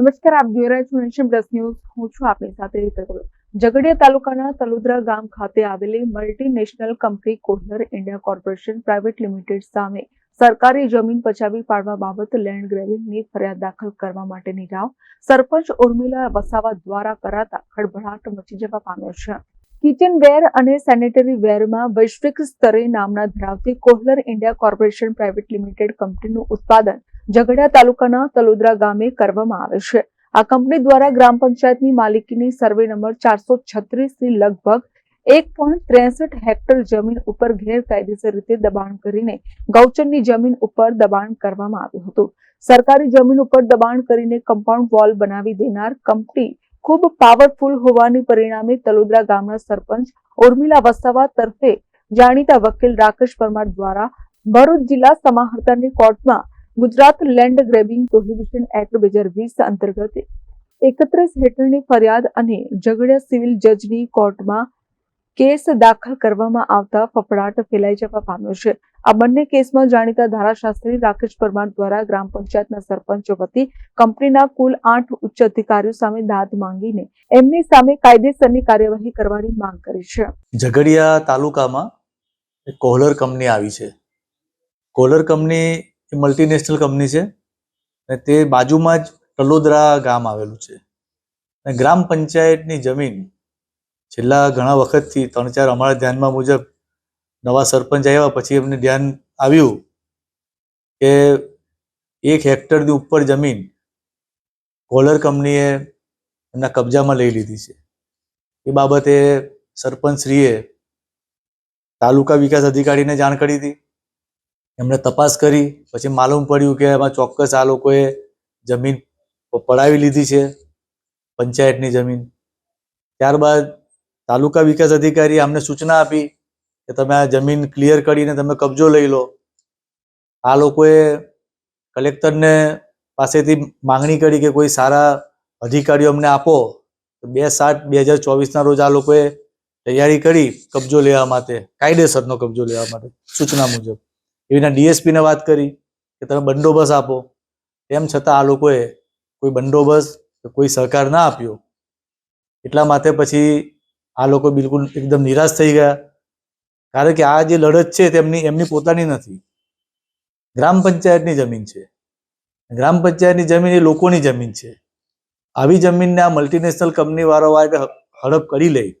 નમસ્કાર, આપ જોઈ રહ્યા છો નેશન પ્લસ ન્યૂઝ. હું છું આપની સાથે હેતલ ઝઘડિયા તાલુકાના તલુદ્રા ગામ ખાતે આવેલી multinational company Kohler India corporation private limited સામે સરકારી જમીન પચાવી પાડવા બાબત લેન્ડ ગ્રેબિંગની ફરિયાદ દાખલ કરવા માટેની રાવ સરપંચ ઉર્મિલા વસાવા દ્વારા કરાતા ખળભળાટ મચી જવા પામ્યો છે. કિચનવેર અને સેનેટરી વેરમાં વૈશ્વિક સ્તરે નામના ધરાવતી Kohler India corporation private limited કંપનીનું ઉત્પાદન ઝઘડિયા તાલુકાના તલોદરા ગામે કરવામાં આવે છે. આ કંપની દ્વારા ગ્રામ પંચાયતની માલિકીની સર્વે નંબર ચારસો છત્રીસની લગભગ એક પોઈન્ટ ત્રેસઠ હેક્ટર જમીન ઉપર ગેરકાયદેસર રીતે દબાણ કરીને ગૌચરની જમીન ઉપર દબાણ કરવામાં આવ્યું હતું. સરકારી જમીન ઉપર દબાણ કરીને કમ્પાઉન્ડ વોલ બનાવી દેનાર કંપની ખૂબ પાવરફુલ હોવાની પરિણામે તલોદરા ગામના સરપંચ ઉર્મિલા વસાવા તરફે જાણીતા વકીલ રાકેશ પરમાર દ્વારા ભરૂચ જિલ્લા સમાહર્તાની કોર્ટમાં Gujarat land grabbing prohibition act બે હજાર વીસ અંતર્ગત એકત્રીસ હેઠળની ફરિયાદ અને ઝઘડિયા સિવિલ જજની કોર્ટમાં કેસ દાખલ કરવામાં આવતા ફફડાટ ફેલાઈ જવા પામ્યો છે. આ બંને કેસમાં જાણીતા ધારાશાસ્ત્રી રાકેશ પરમાર દ્વારા ગ્રામ પંચાયતના સરપંચો વતી કંપનીના કુલ આઠ ઉચ્ચ અધિકારીઓ સામે દાદ માંગીને એમની સામે કાયદેસરની કાર્યવાહી કરવાની માંગ કરી છે. ઝઘડિયા તાલુકામાં કોહલર કંપની આવી છે. કોહલર કંપની એ મલ્ટીનેશનલ કંપની છે. અને તે બાજુમાં જ તલોદરા ગામ આવેલું છે. અને ગ્રામ પંચાયતની જમીન છેલ્લા ઘણા વખતથી ત્રણ ચાર અમારા ધ્યાનમાં મુજબ નવા સરપંચ આવ્યા પછી એમને ધ્યાન આવ્યું કે એક હેક્ટરની ઉપર જમીન કોલર કંપનીએ એમના કબજામાં લઈ લીધી છે. એ બાબતે સરપંચશ્રીએ તાલુકા વિકાસ અધિકારીને જાણ કરી હતી. એમણે તપાસ કરી. પછી માલુમ પડ્યું કે એમાં ચોક્કસ આ લોકોએ જમીન પડાવી લીધી છે, પંચાયતની જમીન. ત્યારબાદ તાલુકા વિકાસ અધિકારીએ અમને સૂચના આપી કે તમે આ જમીન ક્લિયર કરીને તમે કબજો લઈ લો. આ લોકોએ કલેક્ટરને પાસેથી માંગણી કરી કે કોઈ સારા અધિકારીઓ અમને આપો. તો બે સાત, બે હજાર ચોવીસના રોજ આ લોકોએ તૈયારી કરી કબજો લેવા માટે, કાયદેસરનો કબજો લેવા માટે સૂચના મુજબ. એવીના ડીએસપીને વાત કરી કે તમે બંદોબસ્ત આપો. તેમ છતાં આ લોકોએ કોઈ બંદોબસ્ત કોઈ સહકાર ના આપ્યો. એટલા માટે પછી આ લોકો બિલકુલ એકદમ નિરાશ થઈ ગયા. કારણ કે આ જે લડત છે તેમની, એમની પોતાની નથી. ગ્રામ પંચાયતની જમીન છે. ગ્રામ પંચાયતની જમીન એ લોકોની જમીન છે. આવી જમીનને આ મલ્ટીનેશનલ કંપની વાળો હડપ કરી લે.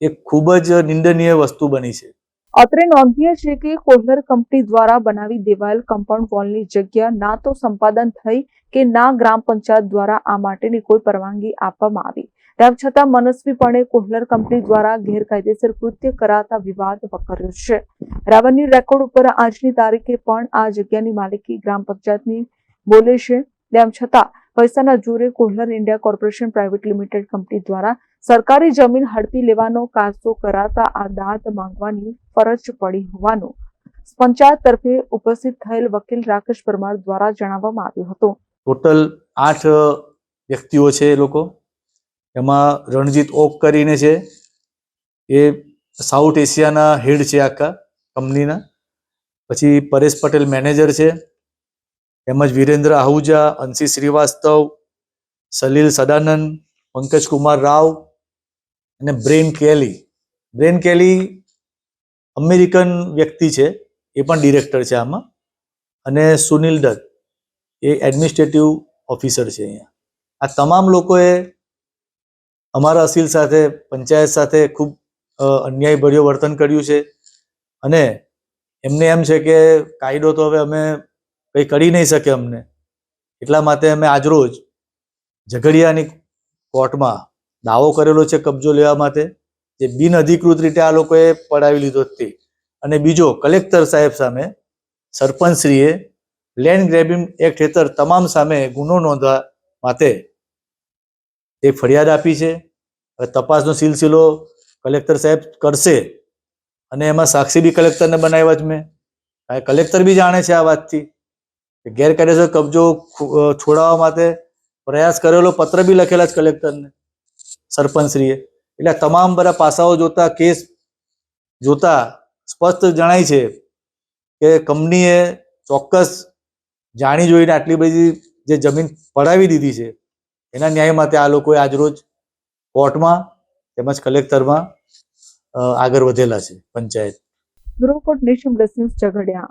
એ ખૂબ જ નિંદનીય વસ્તુ બની છે. અત્રે નોંધીએ છે કે કોહલર કંપની દ્વારા બનાવી દેવાયેલ કમ્પાઉન્ડ વોલની જગ્યા ના તો સંપાદન થઈ કે ના ગ્રામ પંચાયત દ્વારા આ માટેની કોઈ પરવાનગી આપવામાં આવી. તેમ છતાં મનસ્વીપણે કોહલર કંપની દ્વારા ગેરકાયદેસર કૃત્ય કરાતા વિવાદ વકર્યો છે. રેવન્યુ રેકોર્ડ ઉપર આજની તારીખે પણ આ જગ્યાની માલિકી ગ્રામ પંચાયતની બોલે છે. તેમ છતાં પૈસાના જોરે Kohler India corporation private limited company દ્વારા સરકારી જમીન હડપી લેવાનો કારસો કરાતા આ દાદ માંગવાની ફરજ પડી હોવાનું પંચાયત તરફે ઉપસ્થિત થયેલ વકીલ રાકેશ પરમાર દ્વારા જણાવવામાં આવ્યું હતું. ટોટલ આઠ વ્યક્તિઓ છે એ લોકો. એમાં રણજીત ઓક કરીને છે. એ સાઉથ એશિયાના હેડ છે આખા કંપનીના. પછી પરેશ પટેલ મેનેજર છે. તેમજ વિરેન્દ્ર આહુજા, અંશી શ્રીવાસ્તવ, સલીલ સદાનંદ પંકજ કુમાર રાવ અને Bren Kelly. Bren Kelly American વ્યક્તિ છે, એ પણ ડિરેક્ટર છે આમાં. અને સુનિલ દત્ત, એ એડમિનિસ્ટ્રેટિવ ઓફિસર છે અહીંયા. આ તમામ લોકોએ અમારા અસીલ સાથે, પંચાયત સાથે ખૂબ અન્યાયભર્યું વર્તન કર્યું છે. અને એમને એમ છે કે કાયદો તો હવે અમે કંઈ કરી નહીં શકે અમને. એટલા માટે અમે આજરોજ ઝઘડિયાની કોર્ટમાં દાવો કરેલો છે કબજો લેવા માટે, જે બિન અધિકૃત રીતે આ લોકોએ પડાવી લીધો તે. અને બીજો, કલેક્ટર સાહેબ સામે સરપંચશ્રીએ લેન્ડ ગ્રેબિંગ એક્ટ હેઠળ તમામ સામે ગુનો નોંધવા માટે તે ફરિયાદ આપી છે. હવે તપાસનો સિલસિલો કલેક્ટર સાહેબ કરશે અને એમાં સાક્ષી બી કલેક્ટરને બનાવ્યા જ મેં. કલેક્ટર બી જાણે છે આ વાતથી ગેરકાયદેસર કબજો છોડાવવા માટે પ્રયાસ કરેલો પત્ર બી લખેલા જ કલેક્ટરને. સરપંચશ્રીએ. એટલે તમામ બધા પાસાઓ જોતા, કેસ જોતા સ્પષ્ટ જણાય છે કે કંપનીએ ચોક્કસ જાણી જોઈને આટલી બધી જે જમીન પડાવી દીધી છે, એના ન્યાય માટે આ લોકોએ આજરોજ કોર્ટમાં તેમજ કલેક્ટરમાં આગળ વધેલા છે, પંચાયત. ગૃહકોટ નેશન ઝઘડિયા.